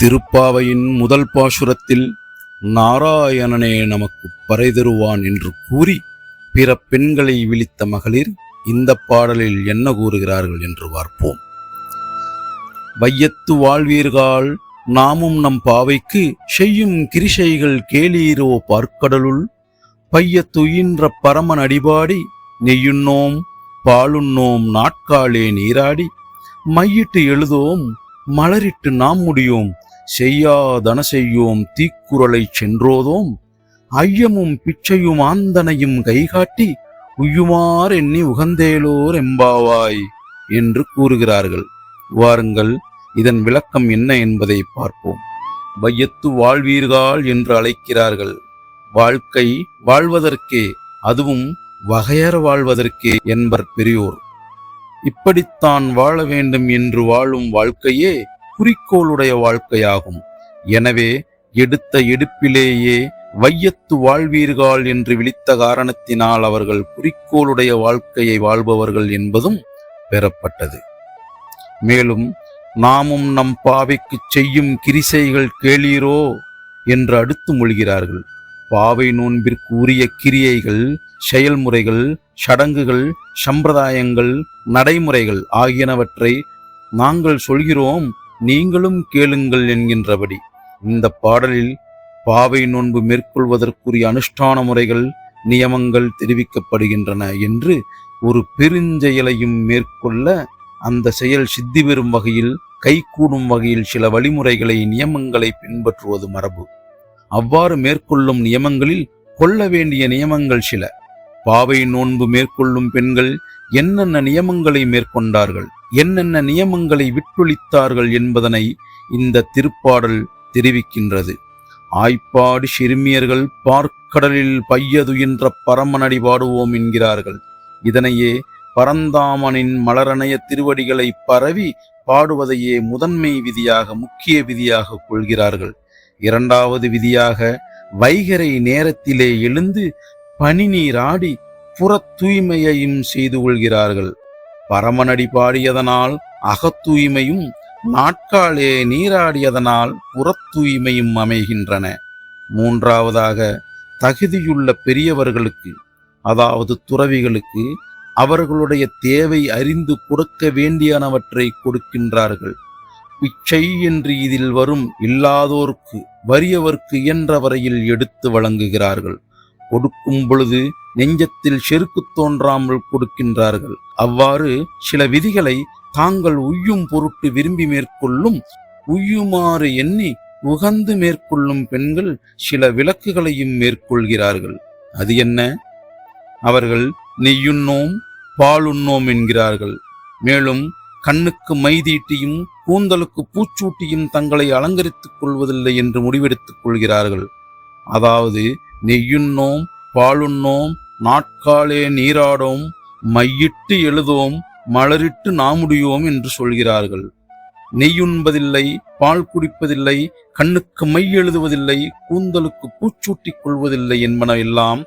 திருப்பாவையின் முதல் பாசுரத்தில் நாராயணனே நமக்கு பறை தருவான் என்று கூறி பிற பெண்களை விழித்த மகளிர் இந்த பாடலில் என்ன கூறுகிறார்கள் என்று பார்ப்போம். வையத்து வாழ்வீர்கள் நாமும் நம் பாவைக்கு செய்யும் கிரிசைகள் கேளீரோ பார்க்கடலுள் பையத்துயின்ற பரமன் அடிபாடி நெய்யுண்ணோம் பாலுண்ணோம் நாட்காலே நீராடி மையிட்டு எழுதோம் மலரிட்டு நாம் முடியோம் செய்யாதன செய்யோம் தீக்குறளை சென்றோதோம். ஐயமும் பிச்சையும் ஆந்தனையும் கைகாட்டி உய்யுமார் எண்ணி உகந்தேலோர் எம்பாவாய் என்று கூறுகிறார்கள். வாருங்கள் இதன் விளக்கம் என்ன என்பதை பார்ப்போம். வையத்து வாழ்வீர்கள் என்று அழைக்கிறார்கள். வாழ்க்கை வாழ்வதற்கே அதுவும் வகையற வாழ்வதற்கே என்பர் பெரியோர். இப்படித்தான் வாழ வேண்டும் என்று வாழும் வாழ்க்கையே குறிக்கோளுடைய வாழ்க்கையாகும். எனவே எடுத்த எடுப்பிலேயே வையத்து வாழ்வீர்கள் என்று விழித்த காரணத்தினால் அவர்கள் குறிக்கோளுடைய வாழ்க்கையை வாழ்பவர்கள் என்பதும் பெறப்பட்டது. மேலும் நாமும் நம் பாவைக்கு செய்யும் கிரிசைகள் கேளீரோ? என்று அடுத்து மொழிகிறார்கள். பாவை நோன்பிற்கு உரிய கிரியைகள் செயல்முறைகள் சடங்குகள் சம்பிரதாயங்கள் நடைமுறைகள் ஆகியனவற்றை நாங்கள் சொல்கிறோம். நீங்களும் கேளுங்கள் என்கின்றபடி இந்த பாடலில் பாவை நோன்பு மேற்கொள்வதற்குரிய அனுஷ்டான முறைகள் நியமங்கள் தெரிவிக்கப்படுகின்றன என்று ஒரு பெருஞ்செயலையும் மேற்கொள்ள அந்த செயல் சித்தி பெறும் வகையில் கைகூடும் வகையில் சில வழிமுறைகளை நியமங்களை பின்பற்றுவது மரபு. அவ்வாறு மேற்கொள்ளும் நியமங்களில் கொள்ள வேண்டிய நியமங்கள் சில. பாவை நோன்பு மேற்கொள்ளும் பெண்கள் என்னென்ன நியமங்களை மேற்கொண்டார்கள்? என்னென்ன நியமங்களை விட்டுளித்தார்கள் என்பதனை இந்த திருப்பாடல் தெரிவிக்கின்றது. ஆய்ப்பாடி சிறுமியர்கள் பார்க்கடலில் பையதுயின்ற பரமனடி பாடுவோம் என்கிறார்கள். இதனையே பரந்தாமனின் மலரணைய திருவடிகளை பரவி பாடுவதையே முதன்மை விதியாக முக்கிய விதியாக கொள்கிறார்கள். இரண்டாவது விதியாக வைகரை நேரத்திலே எழுந்து பனி நீராடி தூய்மையையும் செய்து கொள்கிறார்கள். பரமனடி பாடியதனால் அகத்தூய்மையும் நாட்காலே நீராடியதனால் புறத்தூய்மையும் அமைகின்றன. மூன்றாவதாக தகுதியுள்ள பெரியவர்களுக்கு அதாவது துறவிகளுக்கு அவர்களுடைய தேவை அறிந்து கொடுக்க வேண்டியனவற்றை கொடுக்கின்றார்கள். பிச்சை என்று இதில் வரும் இல்லாதோர்க்கு வறியவர்க்கு இயன்ற வரையில் எடுத்து வழங்குகிறார்கள். கொடுக்கும் பொழுது நெஞ்சத்தில் செருக்கு தோன்றாமல் கொடுக்கின்றார்கள். அவ்வாறு சில விதிகளை தாங்கள் உய்யும் பொருட்டு விரும்பி மேற்கொள்ளும் உய்யுமாறு எண்ணி உகந்து மேற்கொள்ளும் பெண்கள் சில விளக்குகளையும் மேற்கொள்கிறார்கள். அது என்ன? அவர்கள் நெய்யுண்ணோம் பாலுண்ணோம் என்கிறார்கள். மேலும் கண்ணுக்கு மைதீட்டியும் கூந்தலுக்கு பூச்சூட்டியும் தங்களை அலங்கரித்துக் கொள்வதில்லை என்று முடிவெடுத்துக் கொள்கிறார்கள். அதாவது நெய்யுண்ணோம் பாலுண்ணோம் நாட்காலே நீராடோம் மையிட்டு எழுதோம் மலரிட்டு நாமுடியோம் என்று சொல்கிறார்கள். நெய்யுண்பதில்லை பால் குடிப்பதில்லை கண்ணுக்கு மை எழுதுவதில்லை கூந்தலுக்கு பூச்சூட்டிக் கொள்வதில்லை என்பன எல்லாம்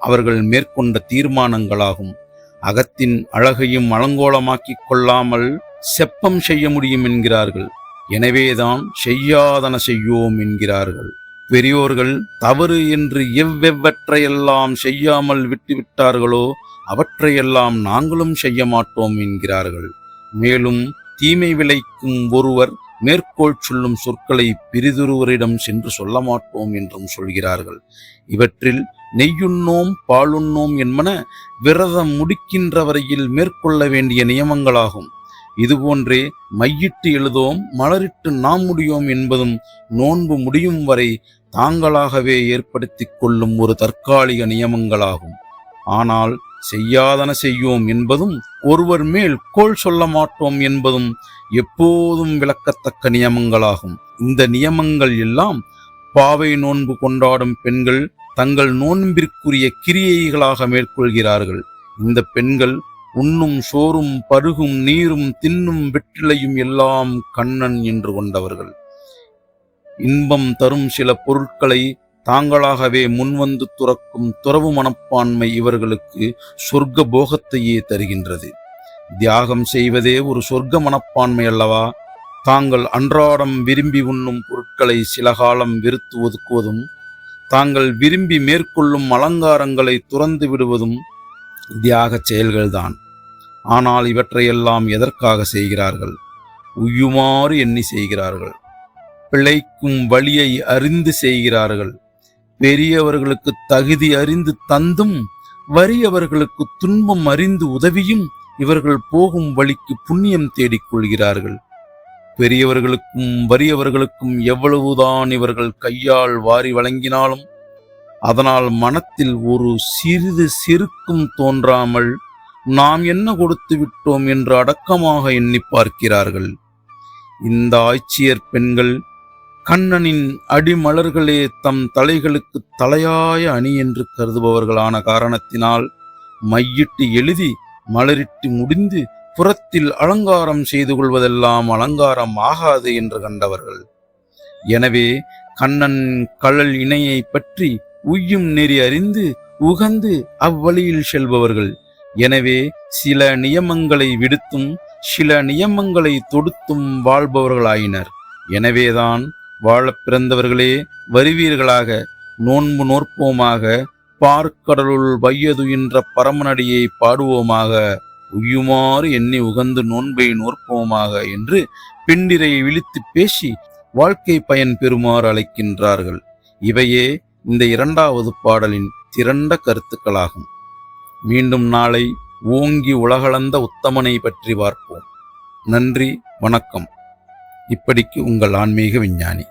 அவர்கள் மேற்கொண்ட தீர்மானங்களாகும். அகத்தின் அழகையும் அலங்கோலமாக்கிக் கொள்ளாமல் செப்பம் செய்ய முடியும் என்கிறார்கள். எனவேதான் செய்யாதன செய்யோம் என்கிறார்கள். பெரியோர்கள் தவறு என்று எவ்வெவ்வற்றையெல்லாம் செய்யாமல் விட்டுவிட்டார்களோ அவற்றையெல்லாம் நாங்களும் செய்ய மாட்டோம் என்கிறார்கள். மேலும் தீமை விளைக்கும் ஒருவர் மேற்கோள் சொல்லும் சொற்களை பிரிதொருவரிடம் சென்று சொல்ல மாட்டோம் என்றும் சொல்கிறார்கள். இவற்றில் நெய்யுண்ணோம் பாலுண்ணோம் என்பன விரதம் முடிக்கின்ற வரையில் மேற்கொள்ள வேண்டிய நியமங்களாகும். இதுபோன்றே மையிட்டு எழுதோம் மலரிட்டு நாம் முடியோம் என்பதும் நோன்பு முடியும் வரை தாங்களாகவே ஏற்படுத்திக் கொள்ளும் ஒரு தற்காலிக நியமங்களாகும். ஆனால் செய்யாதன செய்யோம் என்பதும் ஒருவர் மேல் கோள் சொல்ல மாட்டோம் என்பதும் எப்போதும் விளக்கத்தக்க நியமங்களாகும். இந்த நியமங்கள் எல்லாம் பாவை நோன்பு கொண்டாடும் பெண்கள் தங்கள் நோன்பிற்குரிய கிரியைகளாக மேற்கொள்கிறார்கள். இந்த பெண்கள் உண்ணும் சோறும் பருகும் நீரும் தின்னும் வெற்றிலையும் எல்லாம் கண்ணன் என்று கொண்டவர்கள். இன்பம் தரும் சில பொருட்களை தாங்களாகவே முன்வந்து துறக்கும் துறவு மனப்பான்மை இவர்களுக்கு சொர்க்க போகத்தையே தருகின்றது. தியாகம் செய்வதே ஒரு சொர்க்க மனப்பான்மை அல்லவா? தாங்கள் அன்றாடம் விரும்பி உண்ணும் பொருட்களை சில காலம் வெறுத்து ஒதுக்குவதும் தாங்கள் விரும்பி மேற்கொள்ளும் அலங்காரங்களை துறந்து விடுவதும் தியாகச் செயல்கள்தான். ஆனால் இவற்றையெல்லாம் எதற்காக செய்கிறார்கள்? உய்யுமாறு எண்ணி செய்கிறார்கள். பிழைக்கும் வழியை அறிந்து செய்கிறார்கள். பெரியவர்களுக்கு தகுதி அறிந்து தந்தும் வறியவர்களுக்கு துன்பம் அறிந்து உதவியும் இவர்கள் போகும் வழிக்கு புண்ணியம் தேடிக் கொள்கிறார்கள். பெரியவர்களுக்கும் வறியவர்களுக்கும் எவ்வளவுதான் இவர்கள் கையால் வாரி வழங்கினாலும் அதனால் மனத்தில் ஒரு சிறிது சிறுக்கும் தோன்றாமல் நாம் என்ன கொடுத்து விட்டோம் என்று அடக்கமாக எண்ணி பார்க்கிறார்கள். இந்த ஆட்சியர் பெண்கள் கண்ணனின் அடிமலர்களே தம் தலைகளுக்கு தலையாய அணி என்று கருதுபவர்களான காரணத்தினால் மையிட்டு எழுதி மலரிட்டு முடிந்து புறத்தில் அலங்காரம் செய்து கொள்வதெல்லாம் அலங்காரம் ஆகாது என்று கண்டவர்கள். எனவே கண்ணன் கழல் இணையை பற்றி உய்யும் நெறி அறிந்து உகந்து அவ்வழியில் செல்பவர்கள். எனவே சில நியமங்களை விடுத்தும் சில நியமங்களை தொடுத்தும் வாழ்பவர்களாயினர். எனவேதான் வாழப் பிறந்தவர்களே வருவீர்களாக. நோன்பு நோற்போமாக. பார்க்கடலுள் வையதுயின்ற பரமனடியை பாடுவோமாக. உய்யுமாறு எண்ணி உகந்து நோன்பை நோற்போமாக என்று பெண்டிரை விழித்து பேசி வாழ்க்கை பயன் பெறுமாறு அழைக்கின்றார்கள். இவையே இந்த இரண்டாவது பாடலின் திரண்ட கருத்துக்களாகும். மீண்டும் நாளை ஓங்கி உலகளந்த உத்தமனை பற்றி பார்ப்போம். நன்றி வணக்கம். இப்படிக்கு உங்கள் ஆன்மீக விஞ்ஞானி.